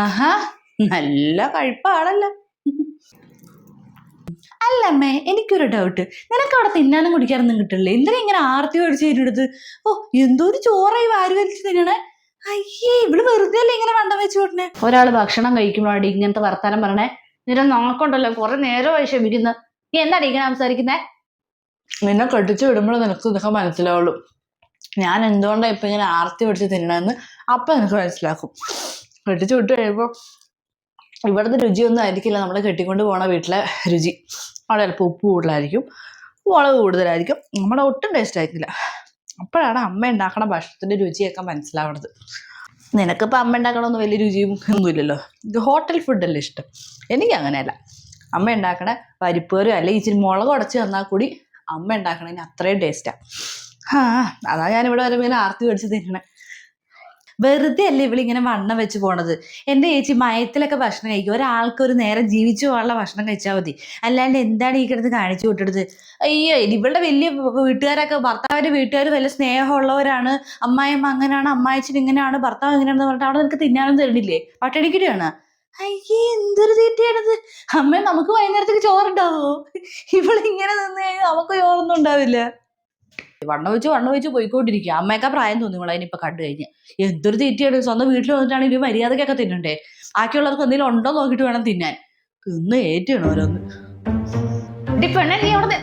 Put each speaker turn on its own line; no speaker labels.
ആഹാ നല്ല കഴിപ്പാണല്ലോ. അല്ലമ്മേ എനിക്കൊരു ഡൗട്ട് നിനക്ക് അവിടെ തിന്നാനും കുടിക്കാനൊന്നും കിട്ടില്ലേ എന്തിനാ ഇങ്ങനെ ആർത്തി മേടിച്ച് തരുന്നത് ഓ എന്തോ ഒരു ചോറായി വാരി വലിച്ച് തിന്നണേ. അയ്യേ ഇവൾ വെറുതെ അല്ലേ ഇങ്ങനെ വണ്ടം വെച്ച് വിടണേ
ഒരാൾ ഭക്ഷണം കഴിക്കുമ്പോഴാണ് ഇങ്ങനത്തെ വർത്താനം പറഞ്ഞേ നിന്നെ നോക്കണ്ടല്ലോ കുറെ നേരമായി ക്ഷമിക്കുന്ന. നീ എന്താണ് ഇങ്ങനെ സംസാരിക്കുന്നേ?
നിന്നെ കെട്ടിച്ചു വിടുമ്പോൾ നിനക്ക് ഇതൊക്കെ മനസ്സിലാവുള്ളൂ. ഞാൻ എന്തുകൊണ്ടാണ് ഇപ്പൊ ഇങ്ങനെ ആർത്തി പിടിച്ച് തിന്നണമെന്ന് അപ്പൊ നിനക്ക് മനസ്സിലാക്കും. കെട്ടിച്ച് വിട്ട് കഴിയുമ്പോൾ ഇവിടുത്തെ രുചിയൊന്നും ആയിരിക്കില്ല. നമ്മൾ കെട്ടിക്കൊണ്ട് പോണ വീട്ടിലെ രുചി. അവിടെ ചിലപ്പോൾ ഉപ്പ് കൂടുതലായിരിക്കും മുളക് കൂടുതലായിരിക്കും. നമ്മുടെ ഒട്ടും ടേസ്റ്റ് ആയിരിക്കില്ല അപ്പോഴാണ് അമ്മ ഉണ്ടാക്കണ ഭക്ഷണത്തിന്റെ രുചിയൊക്കെ മനസ്സിലാവണത്. നിനക്കിപ്പോൾ അമ്മ ഉണ്ടാക്കണമെന്ന് വലിയ രുചിയും ഒന്നുമില്ലല്ലോ. ഇത് ഹോട്ടൽ ഫുഡല്ലേ ഇഷ്ടം? എനിക്ക് അങ്ങനെയല്ല. അമ്മ ഉണ്ടാക്കണ പരിപ്പേറും അല്ലെങ്കിൽ ഇച്ചിരി മുളക് ഉടച്ച് തന്നാൽ കൂടി അമ്മ ഉണ്ടാക്കണതിന് അത്രയും ടേസ്റ്റാണ് ആ. അതാ ഞാനിവിടെ വരുമ്പോൾ ആർത്തി മേടിച്ച് തിന്നണേ. വെറുതെ അല്ലേ ഇവളിങ്ങനെ വണ്ണം വെച്ച് പോണത്? എന്റെ ചേച്ചി മയത്തിലൊക്കെ ഭക്ഷണം കഴിക്കും. ഒരാൾക്ക് ഒരു നേരം ജീവിച്ചു പോകാനുള്ള ഭക്ഷണം കഴിച്ചാൽ മതി. അല്ലാണ്ട് എന്താണ് ഈ കിടന്ന് കാണിച്ചു വിട്ടിടത് അയ്യോ ഇവളുടെ വലിയ വീട്ടുകാരൊക്കെ ഭർത്താവിന്റെ വീട്ടുകാർ വലിയ സ്നേഹമുള്ളവരാണ്? അമ്മായിമ്മ അങ്ങനെയാണ് അമ്മായിച്ചൻ ഇങ്ങനെയാണ് ഭർത്താവ് ഇങ്ങനെയാണെന്ന് പറഞ്ഞിട്ട് അവിടെ നിനക്ക് തിന്നാനും തരണില്ലേ പട്ടണിക്കിടിയാണ്. അയ്യേ എന്തൊരു തീറ്റയാണത്? അമ്മ നമുക്ക് വൈകുന്നേരത്തേക്ക് ചോറുണ്ടാവോ ഇവളിങ്ങനെ നിന്ന് കഴിഞ്ഞാൽ നമുക്ക് ചോറൊന്നും ഉണ്ടാവില്ല. വണ്ണം വെച്ച് വണ്ണം വെച്ച് പോയിക്കൊണ്ടിരിക്കുക അമ്മയൊക്കെ പ്രായം തോന്നി മോളെ അതിനിപ്പോ കണ്ടു കഴിഞ്ഞ്. എന്തൊരു തീറ്റയാണ്. സ്വന്തം വീട്ടിൽ വന്നിട്ടാണ് വന്നിട്ടാണെങ്കിൽ മര്യാദക്കൊക്കെ തിന്നണ്ടേ? ബാക്കിയുള്ളവർക്ക് എന്തെങ്കിലും ഉണ്ടോ നോക്കിയിട്ട് വേണം തിന്നാൻ. ഇന്ന് ഏറ്റാണ് ഓരോന്ന്.
പെണ്ണെ നീ അവിടെ